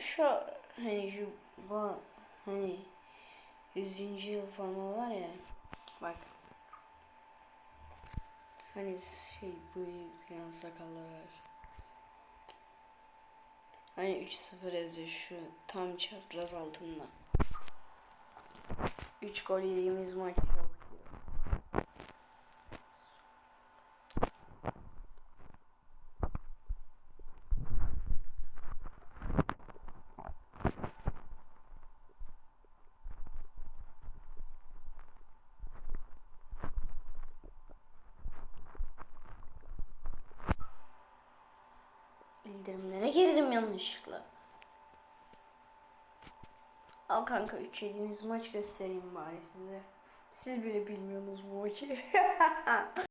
Şu hani şu ba, hani 100. yıl formalı var ya bak hani şey bu yan sakallar var. Hani 3-0 yazıyor şu tam çapraz altında. 3 gol yediğimiz maç yok. Bildirimlere girdim yanlışlıkla. Al kanka 3 yediğiniz maç göstereyim bari size. Siz bile bilmiyorsunuz bu maçı.